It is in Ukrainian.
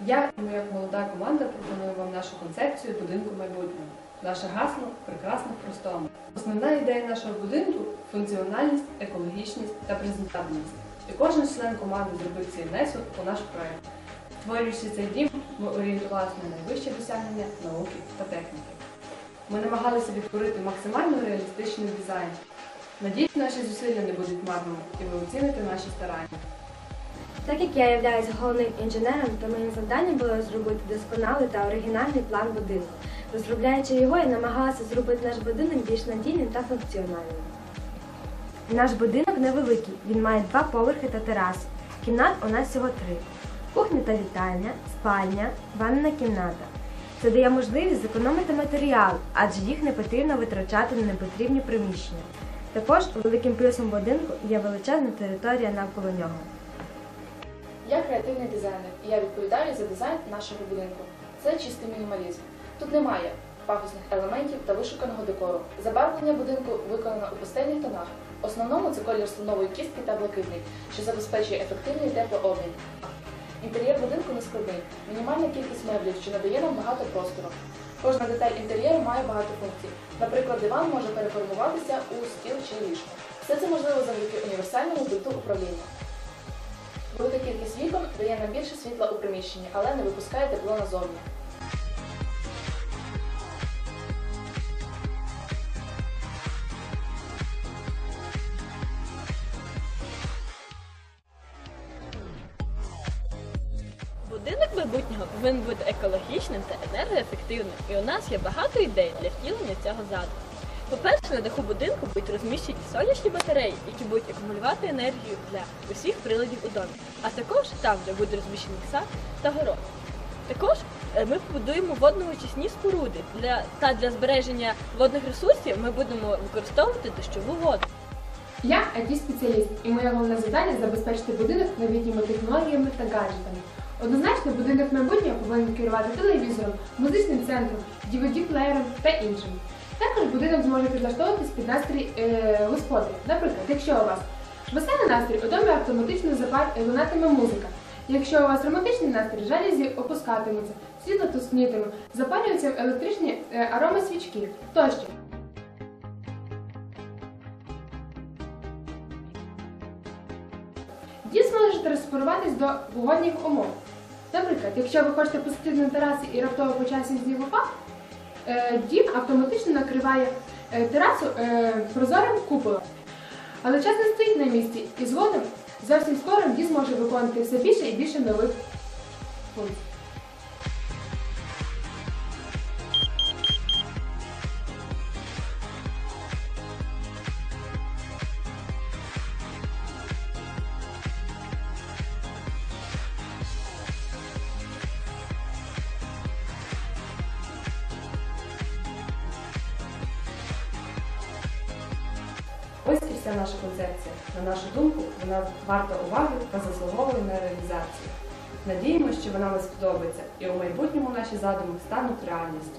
Я і моя молода команда пропоную вам нашу концепцію будинку майбутнього. Наше гасло прекрасно в простому. Основна ідея нашого будинку функціональність, екологічність та презентабельність. І кожен член команди зробив свій внесок у наш проект. Створюючи цей дім, ми орієнтувалися на найвищі досягнення науки та техніки. Ми намагалися відтворити максимально реалістичний дизайн. Надіюсь, наші зусилля не будуть марними, і ви оціните наші старання. Так як я являюсь головним інженером, то моїм завданням було зробити досконалий та оригінальний план будинку. Розробляючи його, я намагалася зробити наш будинок більш надійним та функціональним. Наш будинок невеликий, він має два поверхи та терасу. Кімнат у нас всього три: кухня та вітальня, спальня, ванна кімната. Це дає можливість зекономити матеріал, адже їх не потрібно витрачати на непотрібні приміщення. Також великим плюсом будинку є величезна територія навколо нього. Я креативний дизайнер, і я відповідаю за дизайн нашого будинку. Це чистий мінімалізм. Тут немає пафосних елементів та вишуканого декору. Забарвлення будинку виконано у пастельних тонах. В основному це колір слонової кістки та блакитний, що забезпечує ефективний теплообмін. Інтер'єр будинку не складний, мінімальна кількість меблів, що надає нам багато простору. Кожна деталь інтер'єру має багато функцій. Наприклад, диван може переформуватися у стіл чи ліжко. Все це можливо завдяки універсальному пульту управління. Велика кількість вікон дає нам більше світла у приміщенні, але не випускає тепло назовні. Будинок майбутнього повинен бути екологічним та енергоефективним, і у нас є багато ідей для втілення цього задуму. По-перше, на даху будинку будуть розміщені сонячні батареї, які будуть акумулювати енергію для усіх приладів у домі. А також там, де буде розміщений сад та город. Також е, ми побудуємо водно-очисні споруди для та для збереження водних ресурсів ми будемо використовувати дощову воду. Я IT-спеціаліст, і моє головне завдання забезпечити будинок новітніми технологіями та гаджетами. Однозначно, будинок майбутнього повинен керувати телевізором, музичним центром, DVD-плеєром та іншим. Будинок зможе підлаштовуватись під настрій е, господаря. Наприклад, якщо у вас веселий настрій, у домі автоматично лунатиме музика. Якщо у вас романтичний настрій, жалюзі опускатимуться, світло тускнітиме, запалюються електричні е, аромасвічки тощо. Дім зможе транспортуватись до погодних умов. Наприклад, якщо ви хочете посидіти на терасі і раптово по часі злів упав, е, дім автоматично накриває е, терасу е, прозорим куполом. Але час не стоїть на місці, і згодом зовсім скоро дім зможе виконувати все більше і більше нових функцій. Ось і вся наша концепція. На нашу думку, вона варта уваги та заслуговує на реалізацію. Надіємося, що вона вам сподобається і у майбутньому наші задуми стануть реальністю.